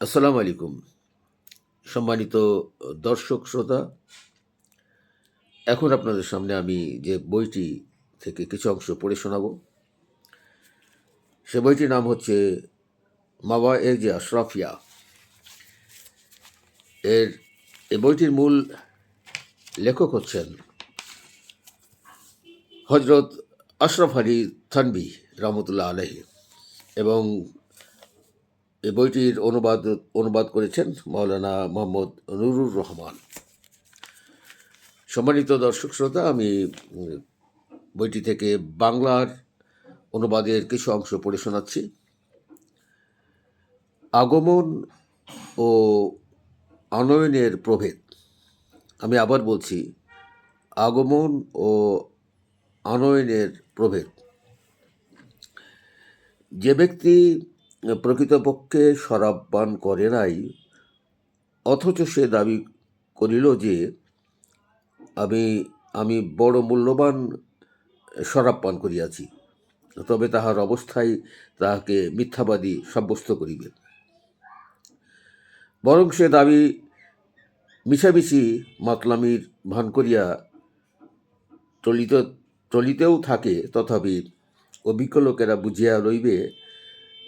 আসসালামু আলাইকুম। সম্মানিত দর্শক, শ্রোতা, এখন আপনাদের সামনে আমি যে বইটি থেকে কিছু অংশ পড়ে শোনাব। সে বইটির নাম হচ্ছে মাওয়া এ যে আশরাফিয়া। এর এই বইটির মূল লেখক হচ্ছেন হজরত আশরাফ আলী থানবি রহমতুল্লাহ আলহী এবং এই বইটির অনুবাদ অনুবাদ করেছেন মৌলানা মোহাম্মদ নুরুর রহমান। সম্মানিত দর্শক শ্রোতা, আমি বইটি থেকে বাংলার অনুবাদের কিছু অংশ পড়ে শোনাচ্ছি। আগমন ও আনয়নের প্রভেদ। আমি আবার বলছি, আগমন ও আনয়নের প্রভেদ। যে ব্যক্তি প্রকৃতপক্ষে শরাব পান করে নাই। অথচ সে দাবি করিল যে, আমি আমি বড় মূল্যবান শরাব পান করিয়াছি, তবে তাহার অবস্থায় তাহাকে মিথ্যাবাদী সাব্যস্ত করিবে বরং সে দাবি মিছামিছি মাতলামির ভান করিয়া চলিত, চলিতেও থাকে, তথাপি অভিজ্ঞ লোকেরা বুঝিয়া রইবে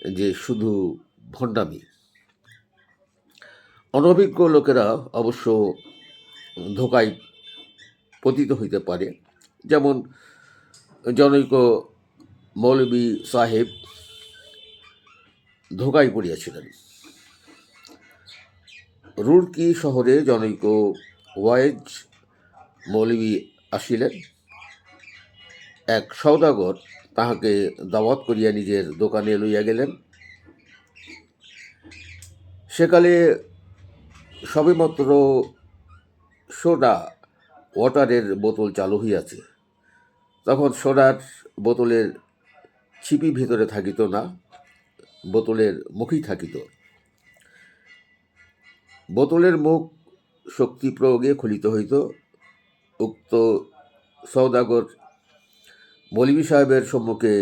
যে শুধু ভণ্ডামি। অনভিজ্ঞ লোকেরা অবশ্য ধোকায় পতিত হইতে পারে। যেমন জনৈক মৌলবী সাহেব ধোকায় পড়িয়াছিলেন। রুড়কি শহরে জনৈক ওয়াইজ মৌলবী আসিলেন। এক সৌদাগর তাহাকে দাওয়াত করিয়া নিজের দোকানে লইয়া গেলেন। সেকালে সবেমাত্র সোডা ওয়াটারের বোতল চালু হইয়াছে। তখন সোডার বোতলের ছিপি ভিতরে থাকিত না, বোতলের মুখই থাকিত। বোতলের মুখ শক্তি প্রয়োগে খুলিত হইত। উক্ত সৌদাগর মৌলভী সাহেবের সম্মুখে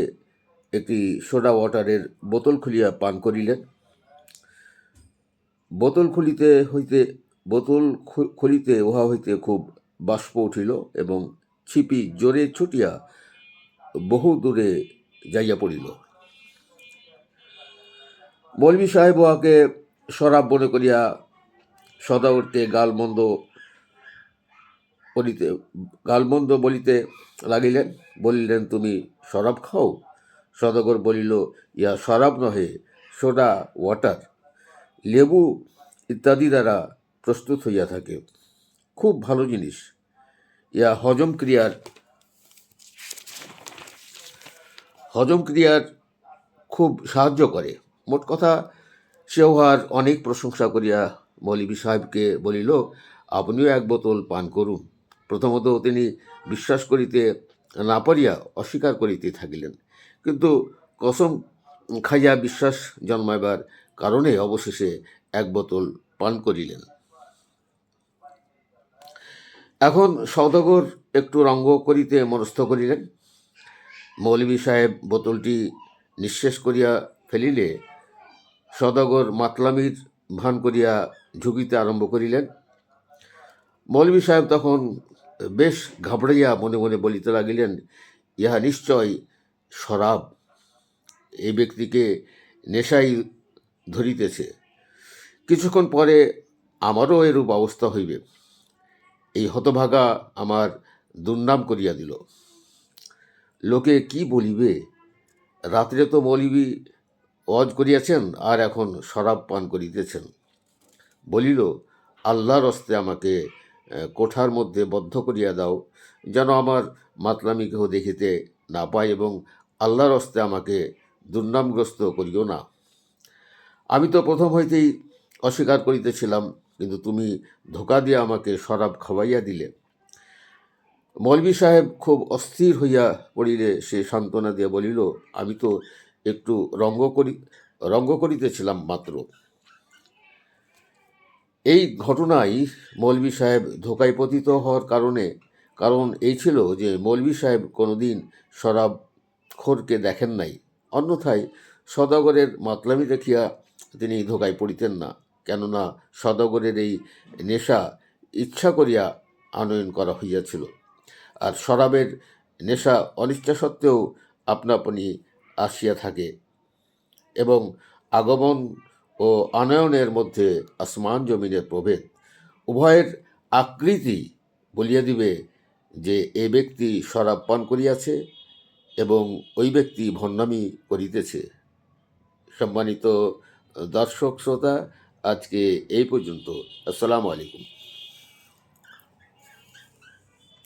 একটি সোডা ওয়াটারের বোতল খুলিয়া পান করিলেন। বোতল খুলিতে হইতে, বোতল খুলিতে উহা হইতে খুব বাষ্প উঠিল এবং ছিপি জোরে ছুটিয়া বহু দূরে যাইয়া পড়িল। মৌলভী সাহেব উহাকে শরাব মনে করিয়া সদাগরকে গালমন্দ করিতে গালমন্দ বলিতে লাগিলেন। বলিলেন, তুমি শরাব খাও? সদগর বলিল ইয়া শরাব নহে, সোডা, ওয়াটার। লেবু ইত্যাদি দ্বারা প্রস্তুত হইয়া থাকে। খুব ভালো জিনিস। ইয়া হজম ক্রিয়ার হজম ক্রিয়ার খুব সাহায্য করে। মোট কথা সে উহার অনেক প্রশংসা করিয়া মৌলভী সাহেবকে বলিল, আপনিও এক বোতল পান করুন। প্রথমত তিনি বিশ্বাস করিতে না পারিয়া অস্বীকার করিতে থাকিলেন। কিন্তু কসম খাইয়া বিশ্বাস জন্মাইবার কারণে অবশেষে এক বোতল পান করিলেন। এখন সৌদাগর একটু রঙ্গ করিতে মনস্থ করিলেন। মৌলভী সাহেব বোতলটি নিঃশেষ করিয়া ফেলিলে সদাগর মাতলামির ভান করিয়া ঝুঁকিতে আরম্ভ করিলেন। মৌলভী সাহেব তখন বেশ ঘাবড়াইয়া মনে মনে বলিতে লাগিলেন, ইহা নিশ্চয় শরাব। এই ব্যক্তিকে নেশাই ধরিতেছে। কিছুক্ষণ পরে আমারও এরূপ অবস্থা হইবে। এই হতভাগা আমার দুর্নাম করিয়া দিল। লোকে কি বলিবে? রাত্রে তো মৌলিবি ওয়াজ করিয়াছেন আর এখন শরাব পান করিতেছেন। বলিল, আল্লাহর হস্তে আমাকে কোঠার মধ্যে বদ্ধ করিয়া দাও, যেন আমার মাতলামি কেহ দেখিতে না পায় এবং আল্লাহর হস্তে আমাকে দুর্নামগ্রস্ত করিও না। আমি তো প্রথম হইতেই অস্বীকার করিতেছিলাম, কিন্তু তুমি ধোকা দিয়ে আমাকে শরাব খাওয়াইয়া দিলে। মৌলভী সাহেব খুব অস্থির হইয়া পড়িলে, সে সান্ত্বনা দিয়া বলিল, আমি তো একটু রঙ্গ করি, রঙ্গ করিতেছিলাম মাত্র। এই ঘটনায় মৌলভী সাহেব ধোকায় পতিত হওয়ার কারণে, কারণ এই ছিল যে মৌলভী সাহেব কোনোদিন শরাব খোরকে দেখেন নাই। অন্যথায় সদাগরের মাতলামি দেখিয়া তিনি ধোকায় পড়িতেন না। কেননা সদাগরের এই নেশা ইচ্ছা করিয়া আনয়ন করা হইয়াছিল। আর শরাবের নেশা অনিচ্ছা সত্ত্বেও আপনা আপনি আসিয়া থাকে এবং আগমন ও আনয়নের মধ্যে আসমান জমিনের প্রভেদ। উভয়ের আকৃতি বলিয়া দিবে যে, এ ব্যক্তি শরাব পান করিয়াছে এবং ওই ব্যক্তি ভণ্ডামি করিতেছে। সম্মানিত দর্শক, শ্রোতা, আজকে এই পর্যন্ত। আসসালামু আলাইকুম।